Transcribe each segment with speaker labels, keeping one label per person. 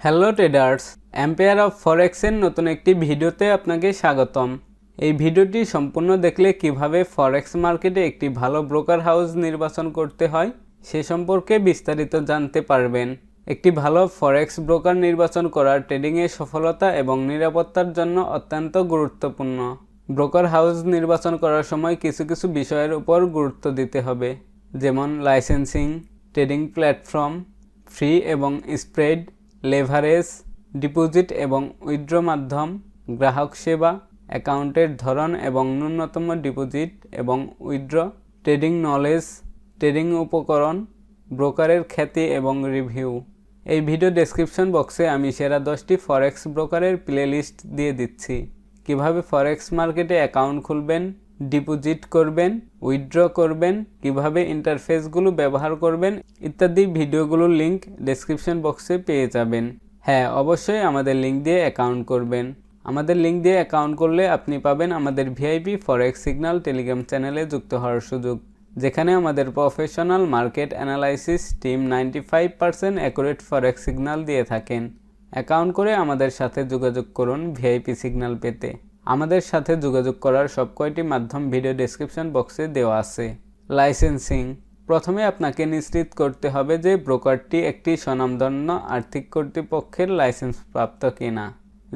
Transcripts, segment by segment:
Speaker 1: Hello traders empire of ফরেক্সের নতুন একটি ভিডিওতে আপনাকে স্বাগতম। এই ভিডিওটি সম্পূর্ণ দেখলে কীভাবে ফরেক্স মার্কেটে একটি ভালো ব্রোকার হাউস নির্বাচন করতে হয়, সে সম্পর্কে বিস্তারিত জানতে পারবেন। একটি ভালো ফরেক্স ব্রোকার নির্বাচন করা ট্রেডিংয়ে সফলতা এবং নিরাপত্তার জন্য অত্যন্ত গুরুত্বপূর্ণ। ব্রোকার হাউস নির্বাচন করার সময় কিছু কিছু বিষয়ের উপর গুরুত্ব দিতে হবে, যেমন লাইসেন্সিং ট্রেডিং প্ল্যাটফর্ম ফ্রি এবং স্প্রেড লেভারেজ ডিপোজিট এবং উইথড্র মাধ্যম, গ্রাহক সেবা, অ্যাকাউন্টের ধরন এবং ন্যূনতম ডিপোজিট এবং উইথড্র ট্রেডিং নলেজ ট্রেডিং উপকরণ, ব্রোকারের খ্যাতি এবং রিভিউ এই ভিডিও ডেসক্রিপশন বক্সে আমি সেরা দশটি ফরেক্স ব্রোকারের প্লেলিস্ট দিয়ে দিচ্ছি। কীভাবে ফরেক্স মার্কেটে অ্যাকাউন্ট খুলবেন ডিপোজিট করবেন উইথড্র করবেন, কীভাবে ইন্টারফেসগুলো ব্যবহার করবেন, ইত্যাদি ভিডিওগুলোর লিংক ডেসক্রিপশন বক্সে পেয়ে যাবেন। হ্যাঁ অবশ্যই আমাদের লিঙ্ক দিয়ে অ্যাকাউন্ট করবেন। আমাদের লিঙ্ক দিয়ে অ্যাকাউন্ট করলে আপনি পাবেন আমাদের ভিআইপি ফরেক্স সিগন্যাল টেলিগ্রাম চ্যানেলে যুক্ত হওয়ার সুযোগ, যেখানে আমাদের professional market analysis team ninety five percent accurate forex signal দিয়ে থাকেন। অ্যাকাউন্ট করে আমাদের সাথে যোগাযোগ করুন ভিআইপি সিগন্যাল পেতে। আমাদের সাথে যোগাযোগ করার সব কয়টি মাধ্যম ভিডিও ডেসক্রিপশন বক্সে দেওয়া আছে। লাইসেন্সিং প্রথমে আপনাকে নিশ্চিত করতে হবে যে ব্রোকারটি একটি স্বনামধন্য আর্থিক কর্তৃপক্ষের লাইসেন্স প্রাপ্ত কিনা।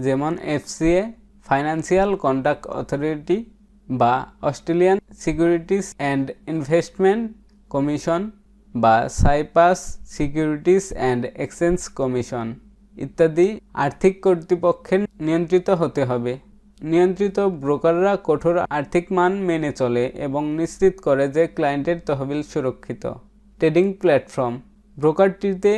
Speaker 1: যেমন এফসিএ ফাইন্যান্সিয়াল কন্ডাক্ট অথরিটি বা Australian securities and investment commission বা Cyprus securities and exchange commission ইত্যাদি আর্থিক কর্তৃপক্ষের নিয়ন্ত্রিত হতে হবে। নিয়ন্ত্রিত ব্রোকাররা কঠোর আর্থিক মান মেনে চলে এবং নিশ্চিত করে যে ক্লায়েন্টের তহবিল সুরক্ষিত। Trading platform. ব্রোকারটিতে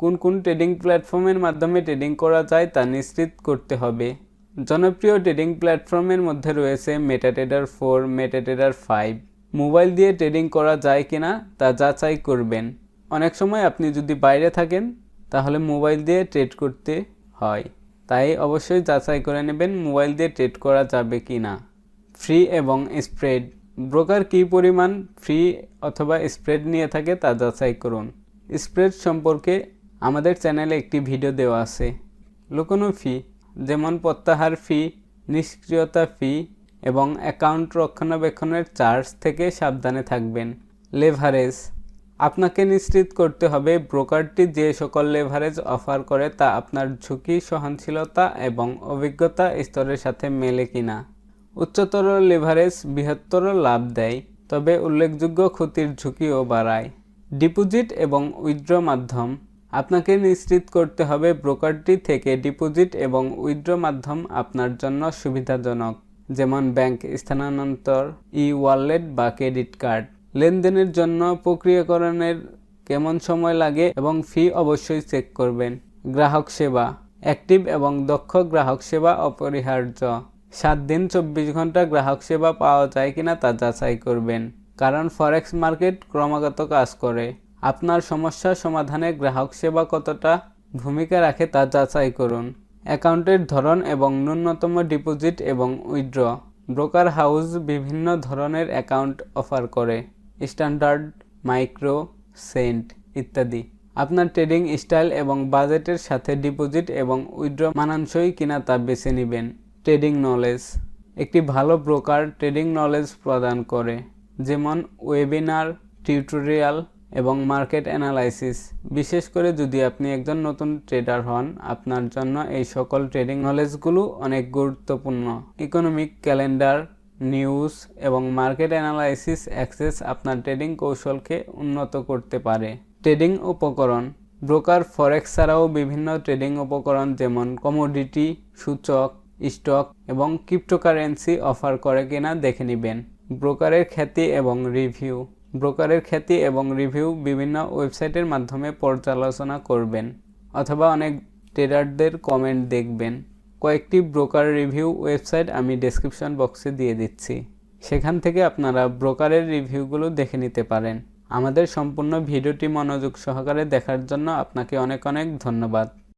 Speaker 1: কোন কোন ট্রেডিং প্ল্যাটফর্মের মাধ্যমে ট্রেডিং করা যায় তা নিশ্চিত করতে হবে। জনপ্রিয় ট্রেডিং প্ল্যাটফর্মের মধ্যে রয়েছে MetaTrader four MetaTrader five mobile দিয়ে ট্রেডিং করা যায় কিনা তা যাচাই করবেন। অনেক সময় আপনি যদি বাইরে থাকেন, তাহলে মোবাইল দিয়ে ট্রেড করতে হয়। তাই অবশ্যই যাচাই করে নেবেন মোবাইল দিয়ে ট্রেড করা যাবে কি না। ফ্রি এবং স্প্রেড। ব্রোকার কী পরিমাণ ফ্রি অথবা স্প্রেড নিয়ে থাকে তা যাচাই করুন। স্প্রেড সম্পর্কে আমাদের চ্যানেলে একটি ভিডিও দেওয়া আছে। লুকোনো ফি, যেমন প্রত্যাহার ফি, নিষ্ক্রিয়তা ফি এবং অ্যাকাউন্ট রক্ষণাবেক্ষণের চার্জ থেকে সাবধানে থাকবেন। লেভারেজ। আপনাকে নিশ্চিত করতে হবে ব্রোকারটি যে সকল লেভারেজ অফার করে তা আপনার ঝুঁকি, সহনশীলতা এবং অভিজ্ঞতা স্তরের সাথে মেলে কিনা উচ্চতর লেভারেজ বৃহত্তর লাভ দেয়, তবে উল্লেখযোগ্য ক্ষতির ঝুঁকিও বাড়ায়। ডিপোজিট এবং উইথড্র মাধ্যম। আপনাকে নিশ্চিত করতে হবে ব্রোকারটি থেকে ডিপোজিট এবং উইথড্র মাধ্যম আপনার জন্য সুবিধাজনক, যেমন ব্যাংক স্থানান্তর ই ওয়ালেট বা ক্রেডিট কার্ড। লেনদেনের জন্য প্রক্রিয়াকরণের কেমন সময় লাগে এবং ফি অবশ্যই চেক করবেন। গ্রাহক সেবা, অ্যাক্টিভ এবং দক্ষ গ্রাহক সেবা অপরিহার্য। সাত দিন চব্বিশ ঘণ্টা গ্রাহক সেবা পাওয়া যায় কিনা তা যাচাই করবেন, কারণ ফরেক্স মার্কেট ক্রমাগত কাজ করে। আপনার সমস্যা সমাধানে গ্রাহক সেবা কতটা ভূমিকা রাখে তা যাচাই করুন। অ্যাকাউন্টের ধরন এবং ন্যূনতম ডিপোজিট এবং উইথড্র। ব্রোকার হাউস বিভিন্ন ধরনের অ্যাকাউন্ট অফার করে। স্ট্যান্ডার্ড, মাইক্রো, সেন্ট ইত্যাদি। আপনার ট্রেডিং স্টাইল এবং বাজেটের সাথে ডিপোজিট এবং উইথড্র মানানসই কিনা তা বেছে নেবেন। Trading knowledge. একটি ভালো ব্রোকার ট্রেডিং নলেজ প্রদান করে, যেমন ওয়েবিনার, টিউটোরিয়াল এবং মার্কেট অ্যানালাইসিস। বিশেষ করে যদি আপনি একজন নতুন ট্রেডার হন, আপনার জন্য এই সকল ট্রেডিং নলেজগুলো অনেক গুরুত্বপূর্ণ। ইকোনমিক ক্যালেন্ডার নিউজ এবং মার্কেট অ্যানালাইসিস অ্যাক্সেস আপনার ট্রেডিং কৌশলকে উন্নত করতে পারে। ট্রেডিং উপকরণ। ব্রোকার ফরেক্স ছাড়াও বিভিন্ন ট্রেডিং উপকরণ যেমন কমোডিটি সূচক স্টক এবং ক্রিপ্টোকারেন্সি অফার করে কিনা দেখে নেবেন। ব্রোকারের খ্যাতি এবং রিভিউ ব্রোকারের খ্যাতি এবং রিভিউ বিভিন্ন ওয়েবসাইটের মাধ্যমে পর্যালোচনা করবেন অথবা অনেক ট্রেডারদের কমেন্ট দেখবেন। কয়েকটি ব্রোকার রিভিউ ওয়েবসাইট আমি ডেসক্রিপশন বক্সে দিয়ে দিচ্ছি। সেখান থেকে আপনারা ব্রোকারের রিভিউগুলো দেখে নিতে পারেন। আমাদের সম্পূর্ণ ভিডিওটি মনোযোগ সহকারে দেখার জন্য আপনাকে অনেক অনেক ধন্যবাদ।